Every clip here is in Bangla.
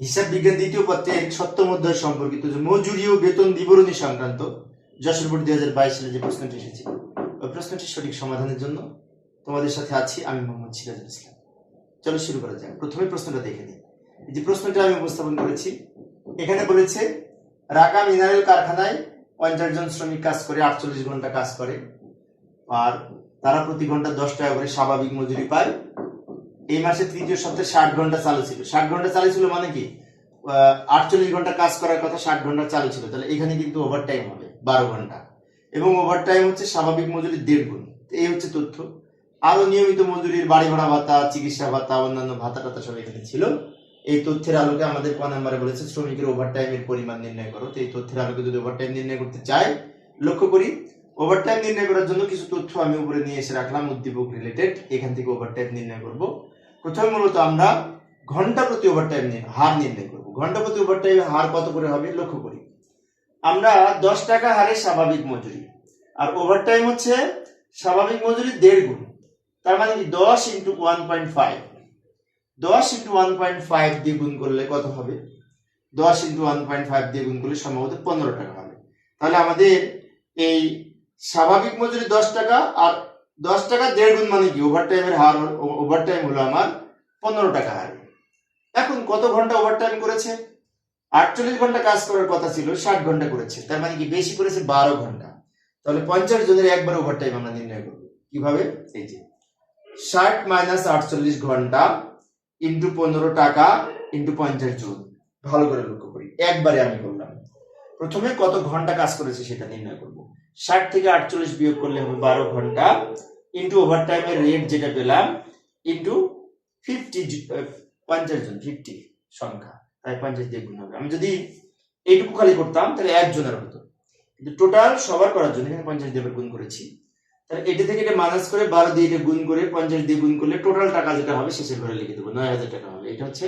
হিসাব বিজ্ঞান দ্বিতীয় পত্রে সপ্তম অধ্যায় সম্পর্কিত যে মজুরি ও বেতন বিবরণী সংক্রান্ত যশোর বোর্ড দুই হাজার বাইশ সালে যে প্রশ্নটি এসেছিল ওই প্রশ্নটির সঠিক সমাধানের জন্য তোমাদের সাথে আছি আমি মোহাম্মদ সিরাজুল ইসলাম। চলো শুরু করা যাক। প্রথমে প্রশ্নটা দেখে নিই। যে প্রশ্নটা আমি উপস্থাপন করেছি, এখানে বলেছে রাকা মিনারেল কারখানায় পঞ্চাশ জন শ্রমিক কাজ করে, আটচল্লিশ ঘণ্টা কাজ করে, আর তারা প্রতি ঘণ্টা দশ টাকা করে স্বাভাবিক মজুরি পায়। এই মাসে তৃতীয় সপ্তাহে ষাট ঘণ্টা চালু ছিল। ষাট ঘণ্টা চালু ছিল মানে কি? আটচল্লিশ ঘণ্টা কাজ করার কথা ষাট ঘণ্টা চালু ছিল। তাহলে এখানে কিন্তু ওভার টাইম হবে, বারো ঘণ্টা। এবং ওভার টাইম হচ্ছে স্বাভাবিক মজুরির দেড় গুণ। এই হচ্ছে তথ্য। আরও নিয়মিত মজুরির বাড়ি ভাড়া ভাতা, চিকিৎসা ভাতা, অন্যান্য ভাতা টাতা সব এখানে ছিল। এই তথ্যের আলোকে আমাদের ক নাম্বারে বলেছে, শ্রমিকের ওভার টাইমের পরিমাণ নির্ণয় করো। তো এই তথ্যের আলোকে যদি ওভার টাইম নির্ণয় করতে চাই লক্ষ্য করি ওভার টাইম নির্ণয় করার জন্য কিছু তথ্য আমি উপরে নিয়ে এসে রাখলাম, উদ্দীপক রিলেটেড এখান থেকে ওভার টাইম নির্ণয় করব। প্রথমে মূলত আমরা ঘণ্টা প্রতি ওভার টাইম হার নির্ণয় করব। ঘণ্টা প্রতি ওভার টাইম হার কত করে হবে? লক্ষ্য করি। আমরা দশ টাকা হারে স্বাভাবিক মজুরি। আর ওভার টাইম হচ্ছে স্বাভাবিক মজুরি দেড় গুণ। তার মানে কি? দশ ইন্টু ওয়ান পয়েন্ট ফাইভ দশ ইন্টু ওয়ান পয়েন্ট ফাইভ দিয়ে গুণ করলে কত হবে? দশ ইন্টু ওয়ান পয়েন্ট ফাইভ দিয়ে গুণ করলে সম্ভবত পনেরো টাকা হবে। তাহলে আমাদের এই স্বাভাবিক মজুরি দশ টাকা আর দশ টাকা দেড় গুণ মানে কি? ওভার টাইমের হার ওভার টাইম হলো আমার পনেরো টাকা হার। এখন কত ঘণ্টা ওভার টাইম করেছে? আটচল্লিশ ঘণ্টা কাজ করার কথা ছিল, ষাট ঘণ্টা করেছে। তার মানে কি, বেশি করেছে বারো ঘণ্টা। তাহলে পঞ্চাশ জনের একবার ওভার টাইম আমরা নির্ণয় করব। কীভাবে? এই যে, ষাট মাইনাস আটচল্লিশ ঘণ্টা ইন্টু পনেরো টাকা ইন্টু পঞ্চাশ জন ভালো করে লক্ষ্য করি। একবারে আমি করলাম প্রথমে কত ঘণ্টা কাজ করেছে সেটা নির্ণয় করব। ষাট থেকে আটচল্লিশ বিয়োগ করলে হবে বারো ঘণ্টা ইন্টু ওভার টাইমের রেট যেটা পেলাম ইন্টু ফিফটি পঞ্চাশ জন ফিফটি সংখ্যা তাই পঞ্চাশ দিয়ে গুণ হবে। আমি যদি এইটুকু খালি করতাম, তাহলে একজনের হতো। কিন্তু টোটাল সবার করার জন্য এখানে পঞ্চাশ দিয়ে গুণ করেছি। তাহলে এটা থেকে এটা মাইনাস করে বারো দিয়ে এটা গুণ করে পঞ্চাশ দিয়ে গুণ করলে টোটাল টাকা যেটা হবে শেষের ঘরে লিখে দেবো, নয় হাজার টাকা হবে। এটা হচ্ছে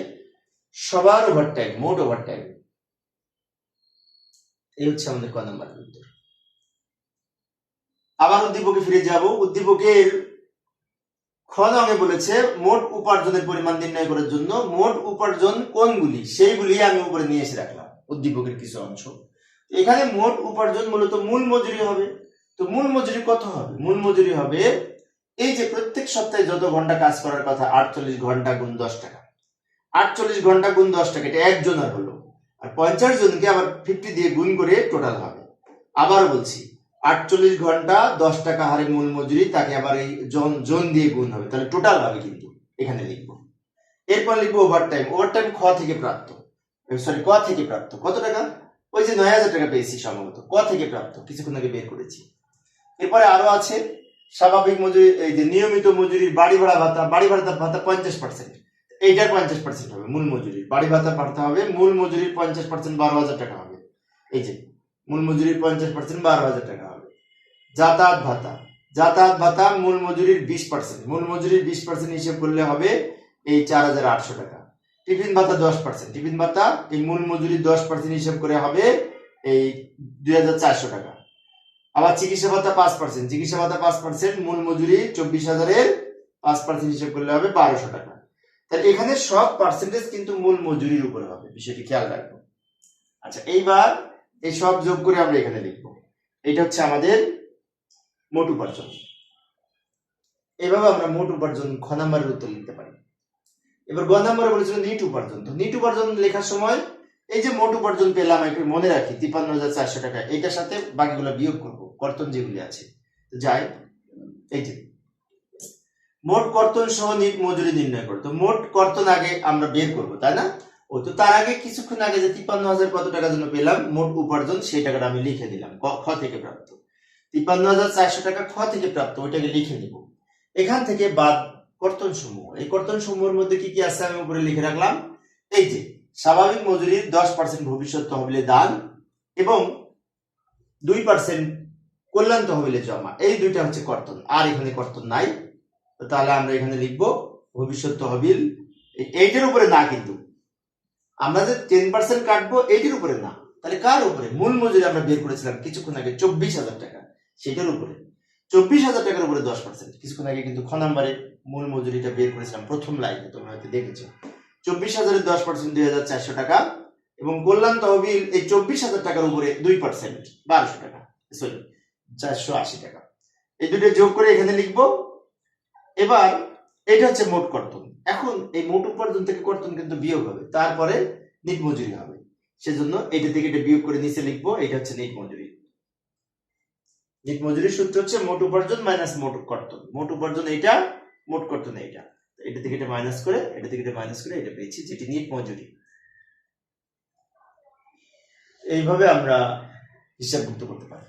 সবার ওভার টাইম মোট ওভার টাইম এই হচ্ছে আমাদের ক নাম্বার উত্তর। আবার উদ্দীপকে ফিরে যাব। উদ্দীপকের খ নঙে বলেছে, মোট উপার্জনের পরিমাণ নির্ণয় করার জন্য মোট উপার্জন কোনগুলি? সেইগুলি আমি উপরে নিয়ে এসে রাখলাম, উদ্দীপকের কিছু অংশ। এখানে মোট উপার্জন মূলত মূল মজুরি হবে। তো মূল মজুরি কত হবে? মূল মজুরি হবে এই যে প্রত্যেক সপ্তাহে যত ঘণ্টা কাজ করার কথা, আটচল্লিশ ঘণ্টা গুণ দশ টাকা। আটচল্লিশ ঘণ্টা গুণ দশ টাকা, এটা একজনের হলো। আর পঞ্চাশ জনকে আবার ফিফটি দিয়ে গুণ করে টোটাল হবে। আবার বলছি আটচল্লিশ ঘণ্টা, দশ টাকা হারে মূল মজুরি, তাকে আবার এই জন জন দিয়ে গুণ হবে। তাহলে টোটাল হবে কিন্তু, এখানে লিখব। এরপর লিখব ওভার টাইম ওভার টাইম খ থেকে প্রাপ্ত। সরি ক থেকে প্রাপ্ত? কত টাকা? ওই যে নয় হাজার টাকা পেয়েছি সম্ভবত। ক থেকে প্রাপ্ত? কিছুক্ষণ আগে বের করেছি। এরপরে আরও আছে, স্বাভাবিক মজুরি, এই যে নিয়মিত মজুরির বাড়ি ভাড়া ভাতা, বাড়ি ভাড়া ভাতা পঞ্চাশ পার্সেন্ট এইটার পঞ্চাশ পার্সেন্ট হবে মূল মজুরি বাড়ি ভাতা ভাতা হবে, মূল মজুরির পঞ্চাশ পার্সেন্ট বারো হাজার টাকা হবে। এই যে মূল মজুরির পঞ্চাশ পার্সেন্ট বারো হাজার টাকা হবে। যাতায়াত ভাতা। যাতায়াত ভাতা মূল মজুরির বিশ পার্সেন্ট মূল মজুরির বিশ পার্সেন্ট হিসেব করলে হবে এই চার হাজার আটশো টাকা। টিফিন ভাতা দশ পার্সেন্ট টিফিন ভাতা এই মূল মজুরির দশ পার্সেন্ট হিসেব করে হবে এই দুই হাজার চারশো টাকা। আবার চিকিৎসা ভাতা পাঁচ পার্সেন্ট চিকিৎসা ভাতা পাঁচ পার্সেন্ট মূল মজুরি চব্বিশ হাজারের পাঁচ পার্সেন্ট হিসেব করলে হবে বারোশো টাকা। তাহলে এখানে সব পার্সেন্টেজ কিন্তু মূল মজুরির উপরে হবে। বিষয়টি খেয়াল রাখব আচ্ছা এইবার এই সব যোগ করে আমরা এখানে লিখব। এটা হচ্ছে আমাদের মোট উপার্জন। এভাবে আমরা মোট উপার্জন খ নাম্বারের উত্তর লিখতে পারি। এবার গ নাম্বারে বলেছিল নিট উপার্জন। তো নিট উপার্জন লেখার সময় এই যে মোট উপার্জন পেলাম, একটু মনে রাখি, তিপ্পান্ন হাজার চারশো টাকা, এটার সাথে বাকিগুলো বিয়োগ করব, কর্তন যেগুলি আছে। যাই, এই যে। মোট কর্তন সহ নিট মজুরি নির্ণয় করো। তো মোট কর্তন আগে আমরা বের করব, তাই না? ও তো তার আগে কিছুক্ষণ আগে যে তিপ্পান্ন হাজার কত টাকার জন্য পেলাম, মোট উপার্জন সেই টাকাটা আমি লিখে দিলাম খ থেকে প্রাপ্ত। তিপ্পান্ন হাজার চারশো টাকা খ থেকে প্রাপ্ত, ওইটাকে লিখে নিব। এখান থেকে বাদ কর্তন সমূহ। এই কর্তন সমূহের মধ্যে কি কি আছে আমি উপরে লিখে রাখলাম? এই যে, স্বাভাবিক মজুরির দশ পার্সেন্ট ভবিষ্যৎ তহবিলে দান এবং দুই পার্সেন্ট কল্যাণ তহবিলে জমা। এই দুইটা হচ্ছে কর্তন, আর এখানে কর্তন নাই। তাহলে আমরা এখানে লিখব ভবিষ্যৎ তহবিল। এইটার উপরে না কিন্তু। আমরা যে টেন পার্সেন্ট কাটবো, এইটির উপরে না। তাহলে কার উপরে? মূল মজুরি আমরা বের করেছিলাম কিছুক্ষণ আগে চব্বিশ হাজার টাকা। সেটার উপরে। চব্বিশ হাজার টাকার উপরে দশ পার্সেন্ট কিছুক্ষণ আগে কিন্তু খ নাম্বারে মূল মজুরিটা বের করেছিলাম প্রথম লাইনে, তোমরা হয়তো দেখেছ। চব্বিশ হাজারের দশ পার্সেন্ট দুই হাজার চারশো টাকা এবং কল্যাণ তহবিল এই চব্বিশ হাজার টাকার উপরে দুই পার্সেন্ট বারোশো টাকা। সরি চারশো আশি টাকা। এই দুটো যোগ করে এখানে লিখব। এবার এটা হচ্ছে মোট কর্তন এখন এই মোট উপার্জন থেকে কর্তন কিন্তু বিয়োগ হবে, তারপরে নিট মজুরি হবে। সেজন্য এটা থেকে এটা বিয়োগ করে নিচে লিখব, এটা হচ্ছে নিট মজুরি। নিট মজুরির সূত্র হচ্ছে মোট উপার্জন মাইনাস মোট কর্তন। মোট উপার্জন এইটা, মোট কর্তন এইটা। এটা থেকে এটা মাইনাস করে, এটা থেকে এটা মাইনাস করে এটা পেয়েছি, যেটি নিট মজুরি। এইভাবে আমরা হিসাবভুক্ত করতে পারি।